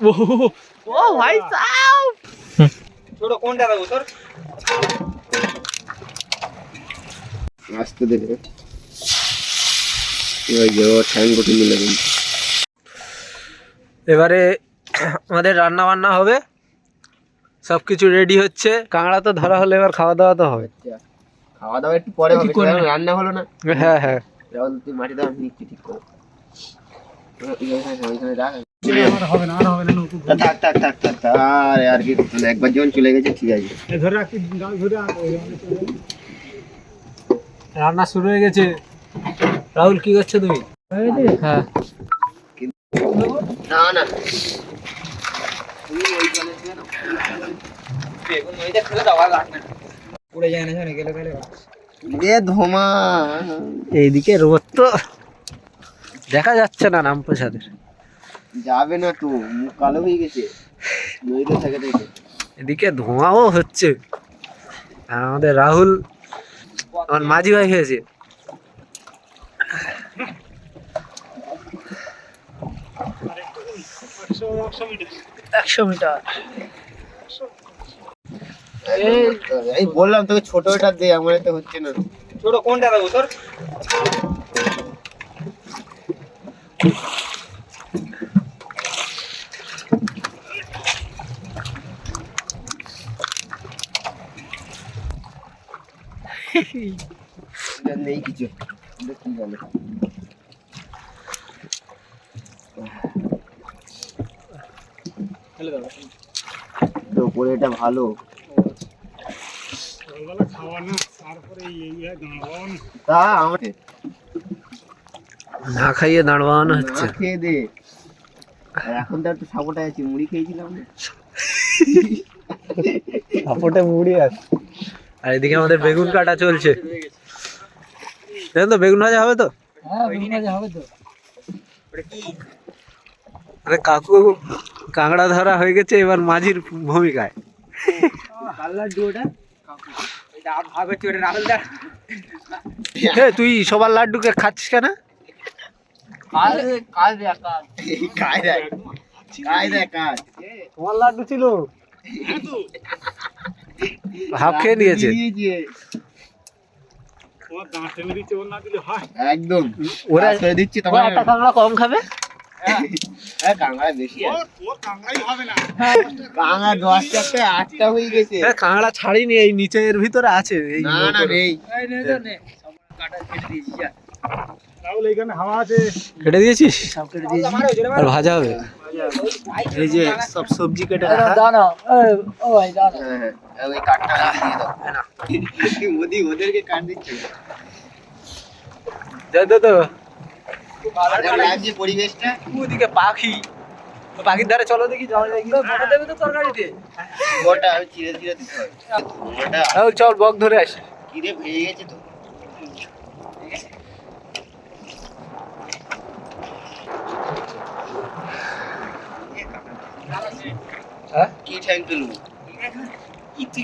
ও ও ভাই সাহেব ছোট কোনটা দেবো তোর আসতে দেবে ওই যে ও ঠ্যাং গুটি মিলে কিন্তু এবারে আমাদের রান্না বান্না হবে। সব কিছু রেডি হচ্ছে। কাঁকড়া তো ধরা হলে এবার খাওয়া দাওয়া তো হবে। খাওয়া দাওয়া একটু পরে হবে সেরকম রান্না হলো না। হ্যাঁ হ্যাঁ। রাহুল তুই মাটি দাও আমি নিচ্ছি ঠিক করে। ওইখানে ওইখানে রাখ। হবে না আর হবে না নতুন থাক থাক থাক থাক থাক আর আর কি একবার যখন চলে গেছে ঠিক আছে। ধরে রাখি ধরে রান্না শুরু হয়ে গেছে। রাহুল কি করছ তুমি? হ্যাঁ না না। পুড়ে যায় না গেলে গেলে। এ ধোমা। এইদিকে রোদ তো দেখা যাচ্ছে না রামপ্রসাদের। যাবে না তো মুখ কালো হয়ে গেছে। নইলে থাকে এদিকে ধোঁয়াও হচ্ছে। আর আমাদের রাহুল আমার মাঝি ভাই হয়েছে। একশো মিটার। এই বললাম তোকে ছোট ওটা দে আমার তো হচ্ছে না। ছোট কোনটা দেবো তোর? নেই কিছু। কি জানে তো উপরে এটা ভালো। সকালবেলা খাওয়া না তারপরে এই এই তা আমার না খাইয়ে দাঁড়ানো হচ্ছে। খেয়ে দে। আর এখন তো একটু সাপোর্টে আছি মুড়ি খেয়েছিলাম না সাপোর্টে মুড়ি আছে আর এদিকে আমাদের বেগুন কাটা চলছে। দেখুন তো বেগুন ভাজা হবে তো? হ্যাঁ বেগুন ভাজা হবে তো। আরে কাকু কাঁকড়া ধরা হয়ে গেছে এবার মাঝির ভূমিকায়। কাল্লার ডুয়োটা এটা ভাগ হচ্ছে ওটা রাহুল দা এ, তুই সবার লাড্ডুকে খাচ্ছিস কেন তোমার লাড্ডু ছিল? হাফ খেয়ে নিয়েছে। তোমার হয়। একদম। ওরা দিচ্ছি তখন কম খাবে? কাঁকড়া হয়ে গেছে। এ, কাঁকড়া ছাড়িনি এই নিচের ভিতরে আছে এই না না নেই। এই নে তো নে। সব কাটা কেটে দিয়েছি যা। রাহুল এইখানে হাওয়া আছে। কেটে দিয়েছিস? সব কেটে দিয়েছি। আর ভাজা হবে। এই যে সব সবজি কেটে দাঁড়াও ও ভাই দাঁড়াও হ্যাঁ হ্যাঁ ওই কাঠটা দিয়ে দাও। মোদি ওদেরকে কাট দিচ্ছে। দে দে তো কেমন লাগছে পরিবেশটা। ওদিকে পাখি। পাখির ধারে চলো দেখি দেবে তো তরকারিতে। গোটা আমি চিড়ে চিড়ে দিতে হবে চল বক ধরে আসি কিরে ভেঙে গেছে তো। হ্যাঁ? কি ঠ্যাং তুই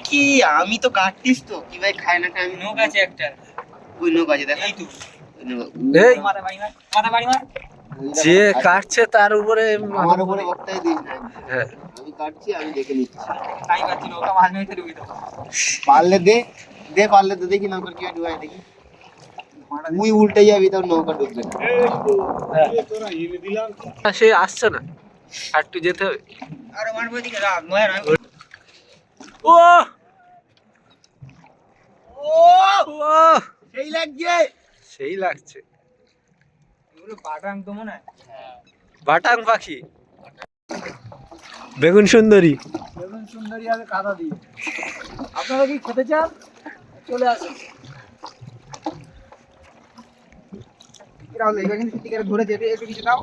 কি আমি তো কাটতিস তো। কি ভাই খায় না খায় আমি? নৌক আছে একটা। ওই নোক আছে দেখ। এই। যে কাটছে তার উপরে আমার উপরে বক্তাই দিস না হ্যাঁ। আমি কাটছি আমি দেখে নিচ্ছি। তাই পাচ্ছি নৌকা মাছ মেরে ঢুকে দাও পারলে দে দে পারলে তো দেখি নৌকার কি ডুবাই দেখি। তুই উল্টে যাবি তোর নৌকা ডুববে। হ্যাঁ। তোরা এনে দিলাম সে আসছে না। আর একটু যেতে হবে। আরে মারবো নয় ও! ও! সেই লাগছে। সেই লাগছে। মনে হয়। বাটাং পাখি। বেগুন সুন্দরী। বেগুন সুন্দরী কাদা দিয়ে। আপনারা কি খেতে চান? চলে আসুন। সত্যিকারে ধরে যেতে একটু কিছু দাও।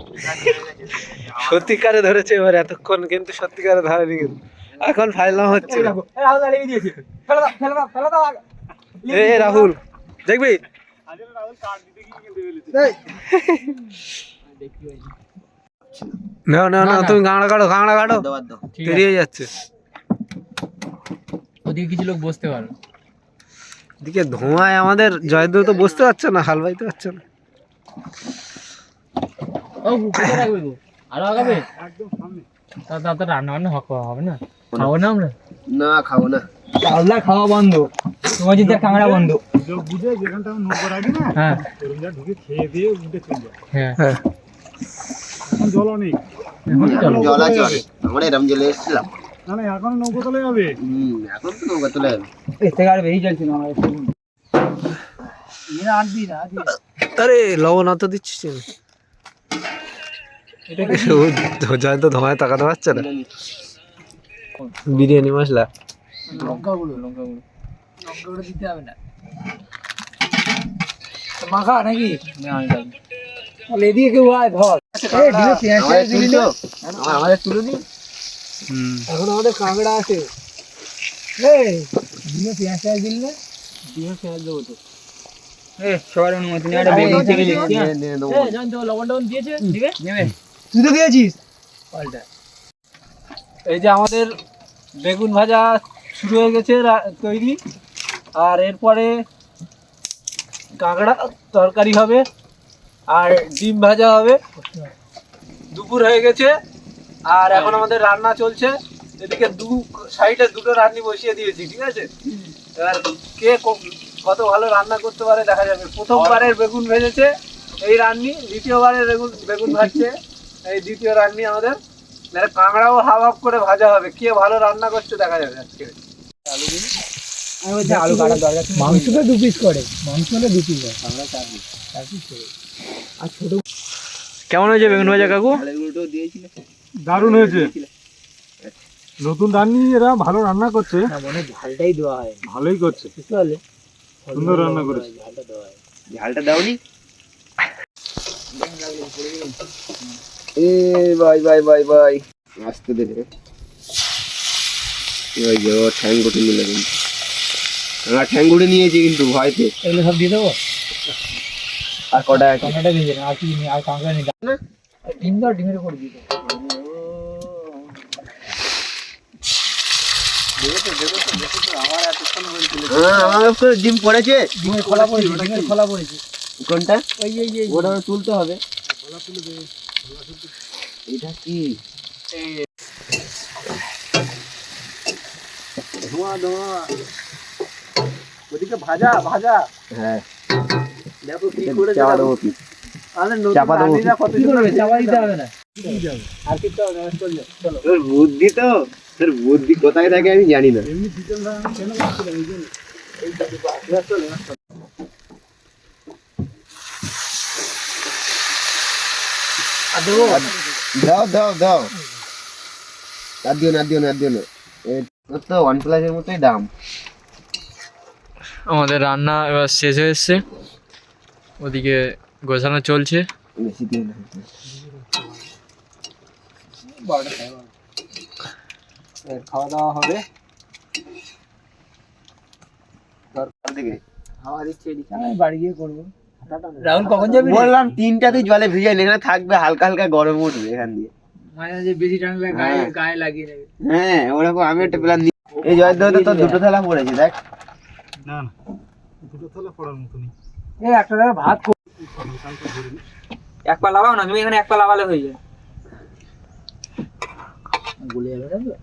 সত্যিকারে ধরেছে এবার এতক্ষণ কিন্তু সত্যিকারে ধরেনি কিন্তু। এখন ফাইলাম হচ্ছে। রাহুল। এ দেখবি। না না না তুমি গাঁড়া কাটো গাঁড়া কাটো। যাচ্ছে। ওদিকে কিছু লোক বসতে পারো। এদিকে ধোঁয়ায় আমাদের জয়দেব তো বসতে পারছে না হালবাইতে পারছে না। ও কোথায় রাখবে গো। আরও আগাবে? একদম সামনে তা তা তো রান্না বান্না হক হবে না? খাব না আমরা? না খাব না। পাল্লা খাওয়া বন্ধ। তোমার যদি কাঁকড়া বন্ধ। বুঝে যেখানটা আমি রাখি না হ্যাঁ। ওরকম যা ঢুকে খেয়ে দিয়ে উঠে চলে যায়। হ্যাঁ। হ্যাঁ। এখন জলও জল আছে অনেক। আমরা এরম জলে এসেছিলাম। না না এখন নৌকো তলে যাবে। হুম এখন তো নৌকা চলে যাবে। এর থেকে আর বেরিয়ে যাচ্ছে না লবণ অত দিচ্ছিস জয়ন্ত ধোঁয়ায় তাকাতে পারছে না। বিরিয়ানি। মশলা। লঙ্কা গুলো লঙ্কা গুলো লঙ্কা গুলো দিতে হবে না। মাখা নাকি? তাহলে এদিকে কেউ আয় ধর। এই আমাদের তুলে নি এখন আমাদের কাঁকড়া আছে। পেঁয়াজ না? পেঁয়াজ দেবো তো। সবার অনুমতি তুই তো দিয়েছিস এই যে আমাদের বেগুন ভাজা শুরু হয়ে গেছে তৈরি। আর এরপরে কাঁকড়া তরকারি হবে আর ডিম ভাজা হবে। দুপুর হয়ে গেছে আর এখন আমাদের রান্না চলছে। এদিকে দু সাইডে দুটো রান্নি বসিয়ে দিয়েছি ঠিক আছে? এবার কে কত ভালো রান্না করতে পারে দেখা যাবে। প্রথমবারের বেগুন ভেজেছে এই রান্নি দ্বিতীয়বারের বেগুন বেগুন ভাজছে এই দ্বিতীয় রান্নি আমাদের। মানে কাঁকড়াও হাফ হাফ করে ভাজা হবে কে ভালো রান্না করছে দেখা যাবে আজকে। বলছি আলু কাটার দরকার দু পিস করে। মাংস হলে দু পিস হয় আমরা চার পিস চার পিস করে। আর ছোট কেমন হয়েছে বেগুন ভাজা কাকু? দারুণ হয়েছে। নতুন রান্নি এরা ভালো রান্না করছে। না মনে হয় ঝালটাই দেওয়া হয়। ভালোই করছে। বুঝতে পারলে? সুন্দর রান্না করেছে। ঝালটা দেওয়া হয়। ঝালটা দাওনি? এ বাই বাই বাই বাই আসতে দে রে। ওই যে ও ঠ্যাং গুটে কিন্তু। আমার ঠ্যাং গুটে নিয়েছি কিন্তু ভয়তে। এগুলো সব দিয়ে দেবো? আর কটা আছে? দিয়ে দেবেন আর কি নেই আর কাঁকড়া নেই না। ডিম দাও ডিমের উপর দিয়ে দেবো হ্যাঁ ডিম পড়েছে। ডিমের খোলা পড়েছে ডিমের খোলা পড়েছে। কোনটা? ওই এই এই ওটা তুলতে হবে। এটা কি? ধোঁয়া ধোঁয়া। ওদিকে ভাজা ভাজা। হ্যাঁ। দেখো কি চাপা দেবো কি? নতুন চাপা দেবো কি? করবে? চাপা দিতে হবে না। আর হবে চলে। তোর বুদ্ধি তো? তোর বুদ্ধি কোথায় থাকে আমি জানি না। এমনি রান্না কেন করছিলাম এই জন্য আর দেবো? দাও দাও দাও। আর দিও না দিও না দিও না। এ, তো ওয়ান প্লাসের মতোই দাম। আমাদের রান্না এবার শেষ হয়ে এসছে। ওদিকে গোছানো চলছে। খাওয়া দাওয়া হবে। বাড়ি গিয়ে করব। রাহুল কখন যাবি বললাম তিনটা তুই জলে ভিজাই এখানে থাকবে হালকা হালকা গরম উঠবে এখান দিয়ে। মাঝে মাঝে বেশি টানলে গায়ে হ্যাঁ। গায়ে লাগিয়ে নেবে। হ্যাঁ ওরকম আমি একটা প্ল্যান এই জয় তো তোর দুটো থালা পড়েছে দেখ। না না। দুটো থালা পড়ার মতো নেই এই একটা ভাত এক পা লাগাও না তুমি এখানে এক পা লাগালে হয়ে যায়। গুলে যাবে না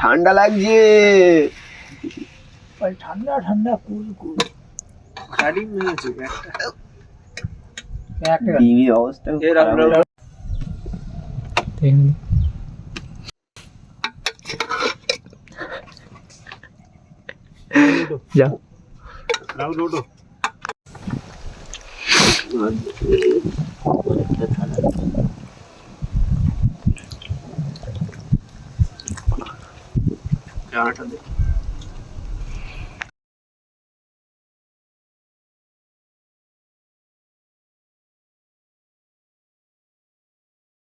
ঠান্ডা লাগছে। ঠান্ডা ঠান্ডা কুল কুল। গাড়ি নিয়েছে একটা একটা অবস্থা যা। রাহুল ওটো